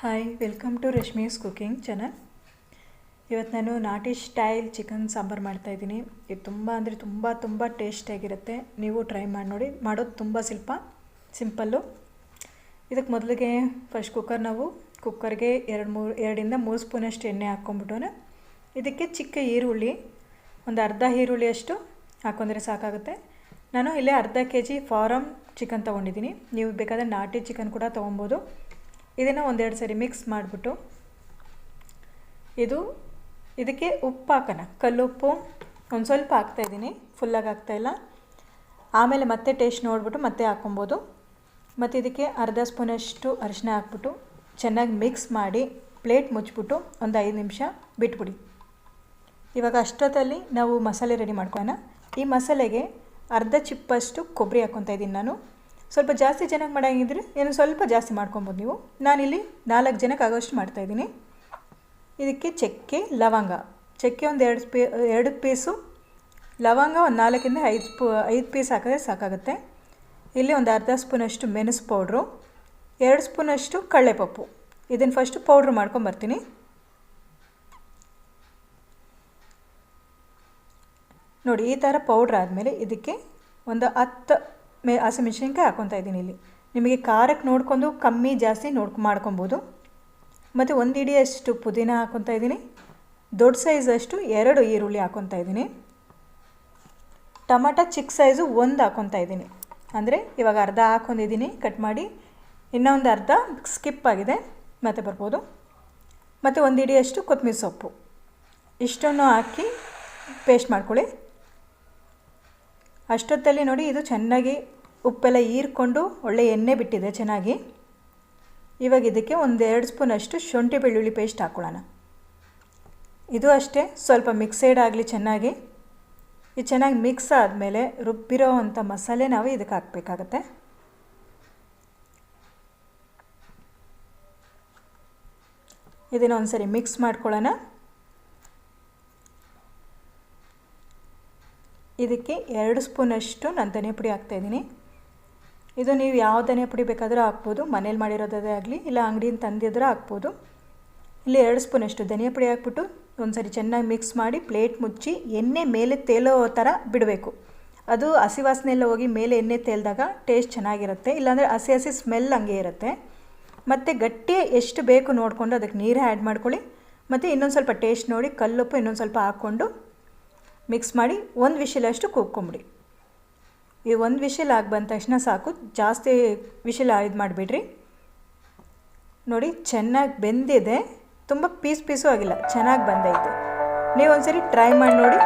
Hi welcome to Rashmi's cooking channel ಇವತ್ತು ನಾನು ನಾಟಿ ಸ್ಟೈಲ್ ಚಿಕನ್ ಸಾಂಬಾರು ಮಾಡ್ತಾಯಿದ್ದೀನಿ ಇದು ತುಂಬ ಅಂದರೆ ತುಂಬ ತುಂಬ ಟೇಸ್ಟಿಯಾಗಿರುತ್ತೆ ನೀವು ಟ್ರೈ ಮಾಡಿ ನೋಡಿ. ಮಾಡೋದು ತುಂಬ ಸ್ವಲ್ಪ ಸಿಂಪಲ್ಲು ಇದಕ್ಕೆ ಮೊದಲಿಗೆ ಫಸ್ಟ್ ಕುಕ್ಕರ್ ನಾವು ಕುಕ್ಕರ್ಗೆ ಎರಡು ಮೂರು, ಎರಡಿಂದ ಮೂರು ಸ್ಪೂನಷ್ಟು ಎಣ್ಣೆ ಹಾಕ್ಕೊಂಬಿಟ್ಟು ಇದಕ್ಕೆ ಚಿಕ್ಕ ಈರುಳ್ಳಿ, ಒಂದು ಅರ್ಧ ಈರುಳ್ಳಿಯಷ್ಟು ಹಾಕೊಂಡ್ರೆ ಸಾಕಾಗುತ್ತೆ. ನಾನು ಇಲ್ಲೇ ಅರ್ಧ ಕೆ ಜಿ ಫಾರಮ್ ಚಿಕನ್ ತೊಗೊಂಡಿದ್ದೀನಿ. ನೀವು ಬೇಕಾದರೆ ನಾಟಿ ಚಿಕನ್ ಕೂಡ ತೊಗೊಬೋದು. ಇದನ್ನು ಒಂದೆರಡು ಸರಿ ಮಿಕ್ಸ್ ಮಾಡಿಬಿಟ್ಟು ಇದು ಇದಕ್ಕೆ ಉಪ್ಪು ಹಾಕೋಣ. ಕಲ್ಲುಪ್ಪು ಒಂದು ಸ್ವಲ್ಪ ಹಾಕ್ತಾಯಿದ್ದೀನಿ ಫುಲ್ಲಾಗಿ ಹಾಕ್ತಾಯಿಲ್ಲ ಆಮೇಲೆ ಮತ್ತೆ ಟೇಸ್ಟ್ ನೋಡಿಬಿಟ್ಟು ಮತ್ತೆ ಹಾಕ್ಕೊಬೋದು. ಮತ್ತು ಇದಕ್ಕೆ ಅರ್ಧ ಸ್ಪೂನಷ್ಟು ಅರಿಶಿನ ಹಾಕ್ಬಿಟ್ಟು ಚೆನ್ನಾಗಿ ಮಿಕ್ಸ್ ಮಾಡಿ ಪ್ಲೇಟ್ ಮುಚ್ಚಿಬಿಟ್ಟು ಒಂದು ಐದು ನಿಮಿಷ ಬಿಟ್ಬಿಡಿ. ಇವಾಗ ಅಷ್ಟೊತ್ತಲ್ಲಿ ನಾವು ಮಸಾಲೆ ರೆಡಿ ಮಾಡ್ಕೊಳ್ಳೋಣ ಈ ಮಸಾಲೆಗೆ ಅರ್ಧ ಚಿಪ್ಪಷ್ಟು ಕೊಬ್ಬರಿ ಹಾಕ್ಕೊತಾ ಇದ್ದೀನಿ ನಾನು. ಸ್ವಲ್ಪ ಜಾಸ್ತಿ ಜನಕ್ಕೆ ಮಾಡೋಂಗಿದ್ರೆ ಏನು ಸ್ವಲ್ಪ ಜಾಸ್ತಿ ಮಾಡ್ಕೊಬೋದು ನೀವು. ನಾನಿಲ್ಲಿ ನಾಲ್ಕು ಜನಕ್ಕೆ ಆಗೋಷ್ಟು ಮಾಡ್ತಾಯಿದ್ದೀನಿ ಇದಕ್ಕೆ ಚಕ್ಕೆ, ಲವಂಗ. ಚಕ್ಕೆ ಒಂದು ಎರಡು ಪೇ, ಎರಡು ಪೀಸು. ಲವಂಗ ಒಂದು ನಾಲ್ಕಿಂದ ಐದು ಸ್ಪೂ, ಐದು ಪೀಸ್ ಹಾಕಿದ್ರೆ ಸಾಕಾಗುತ್ತೆ. ಇಲ್ಲಿ ಒಂದು ಅರ್ಧ ಸ್ಪೂನಷ್ಟು ಮೆಣಸು ಪೌಡ್ರು. ಎರಡು ಸ್ಪೂನಷ್ಟು ಕಡಲೆಪಪ್ಪು. ಇದನ್ನು ಫಸ್ಟು ಪೌಡ್ರ್ ಮಾಡ್ಕೊಂಬರ್ತೀನಿ ನೋಡಿ, ಈ ಥರ ಪೌಡ್ರ್ ಆದಮೇಲೆ ಇದಕ್ಕೆ ಒಂದು ಹತ್ತು ಮೇ ಹಸಿಮೆಣ್ಸಿನ್ಕಾಯಿ ಹಾಕ್ಕೊತಾ ಇದ್ದೀನಿ ಇಲ್ಲಿ. ನಿಮಗೆ ಖಾರಕ್ಕೆ ನೋಡ್ಕೊಂಡು ಕಮ್ಮಿ ಜಾಸ್ತಿ ನೋಡ್ ಮಾಡ್ಕೊಬೋದು. ಮತ್ತು ಒಂದು ಇಡಿಯಷ್ಟು ಪುದೀನ ಹಾಕ್ಕೊತಾ ಇದ್ದೀನಿ. ದೊಡ್ಡ ಸೈಜಷ್ಟು ಎರಡು ಈರುಳ್ಳಿ ಹಾಕ್ಕೊತಾ ಇದ್ದೀನಿ. ಟೊಮಾಟೊ ಚಿಕ್ಕ ಸೈಜು ಒಂದು ಹಾಕ್ಕೊತಾ ಇದ್ದೀನಿ. ಅಂದರೆ ಇವಾಗ ಅರ್ಧ ಹಾಕ್ಕೊಂಡಿದ್ದೀನಿ ಕಟ್ ಮಾಡಿ. ಇನ್ನೊಂದು ಅರ್ಧ ಸ್ಕಿಪ್ ಆಗಿದೆ, ಮತ್ತೆ ಬರ್ಬೋದು. ಮತ್ತು ಒಂದು ಇಡಿಯಷ್ಟು ಕೊತ್ತಂಬರಿ ಸೊಪ್ಪು. ಇಷ್ಟನ್ನು ಹಾಕಿ ಪೇಸ್ಟ್ ಮಾಡ್ಕೊಳ್ಳಿ. ಅಷ್ಟೊತ್ತಲ್ಲಿ ನೋಡಿ ಇದು ಚೆನ್ನಾಗಿ ಉಪ್ಪೆಲ್ಲ ಹೀರ್ಕೊಂಡು ಒಳ್ಳೆ ಎಣ್ಣೆ ಬಿಟ್ಟಿದೆ ಚೆನ್ನಾಗಿ. ಇವಾಗ ಇದಕ್ಕೆ ಒಂದೆರಡು ಸ್ಪೂನಷ್ಟು ಶುಂಠಿ ಬೆಳ್ಳುಳ್ಳಿ ಪೇಸ್ಟ್ ಹಾಕ್ಕೊಳ್ಳೋಣ ಇದು ಅಷ್ಟೇ, ಸ್ವಲ್ಪ ಮಿಕ್ಸೈಡ್ ಆಗಲಿ ಚೆನ್ನಾಗಿ. ಇದು ಚೆನ್ನಾಗಿ ಮಿಕ್ಸ್ ಆದಮೇಲೆ ರುಬ್ಬಿರೋ ಅಂಥ ಮಸಾಲೆ ನಾವು ಇದಕ್ಕೆ ಹಾಕಬೇಕಾಗತ್ತೆ. ಇದನ್ನು ಒಂದು ಸರಿ ಮಿಕ್ಸ್ ಮಾಡ್ಕೊಳ್ಳೋಣ. ಇದಕ್ಕೆ ಎರಡು ಸ್ಪೂನಷ್ಟು ನಾನು ಧನಿಯ ಪುಡಿ ಹಾಕ್ತಾಯಿದ್ದೀನಿ ಇದು ನೀವು ಯಾವ ಧನಿಯ ಪುಡಿ ಬೇಕಾದರೂ ಹಾಕ್ಬೋದು. ಮನೇಲಿ ಮಾಡಿರೋದೇ ಆಗಲಿ, ಇಲ್ಲ ಅಂಗಡಿಯಿಂದ ತಂದಿದ್ರೆ ಹಾಕ್ಬೋದು. ಇಲ್ಲಿ ಎರಡು ಸ್ಪೂನಷ್ಟು ಧನಿಯ ಪುಡಿ ಹಾಕ್ಬಿಟ್ಟು ಒಂದು ಸರಿ ಚೆನ್ನಾಗಿ ಮಿಕ್ಸ್ ಮಾಡಿ ಪ್ಲೇಟ್ ಮುಚ್ಚಿ ಎಣ್ಣೆ ಮೇಲೆ ತೇಲೋ ಥರ ಬಿಡಬೇಕು. ಅದು ಹಸಿ ವಾಸನೆ ಎಲ್ಲ ಹೋಗಿ ಮೇಲೆ ಎಣ್ಣೆ ತೇಲಿದಾಗ ಟೇಸ್ಟ್ ಚೆನ್ನಾಗಿರುತ್ತೆ. ಇಲ್ಲಾಂದರೆ ಹಸಿ ಹಸಿ ಸ್ಮೆಲ್ ಹಂಗೆ ಇರುತ್ತೆ. ಮತ್ತು ಗಟ್ಟಿ ಎಷ್ಟು ಬೇಕು ನೋಡಿಕೊಂಡು ಅದಕ್ಕೆ ನೀರು ಆ್ಯಡ್ ಮಾಡ್ಕೊಳ್ಳಿ. ಮತ್ತು ಇನ್ನೊಂದು ಸ್ವಲ್ಪ ಟೇಸ್ಟ್ ನೋಡಿ, ಕಲ್ಲುಪ್ಪು ಇನ್ನೊಂದು ಸ್ವಲ್ಪ ಹಾಕ್ಕೊಂಡು ಮಿಕ್ಸ್ ಮಾಡಿ ಒಂದು ವಿಷಲಷ್ಟು ಕೂಗ್ಕೊಂಬಿಡಿ ಈ ಒಂದು ವಿಷಲ್ ಆಗಿ ಬಂದ ತಕ್ಷಣ ಸಾಕು. ಜಾಸ್ತಿ ವಿಷಲ್ ಇದು ಮಾಡಿಬಿಡ್ರಿ. ನೋಡಿ, ಚೆನ್ನಾಗಿ ಬೆಂದಿದೆ. ತುಂಬ ಪೀಸ್ ಪೀಸು ಆಗಿಲ್ಲ. ಚೆನ್ನಾಗಿ ಬಂದೈತೆ. ನೀವು ಒಂದ್ಸರಿ ಟ್ರೈ ಮಾಡಿ ನೋಡಿ.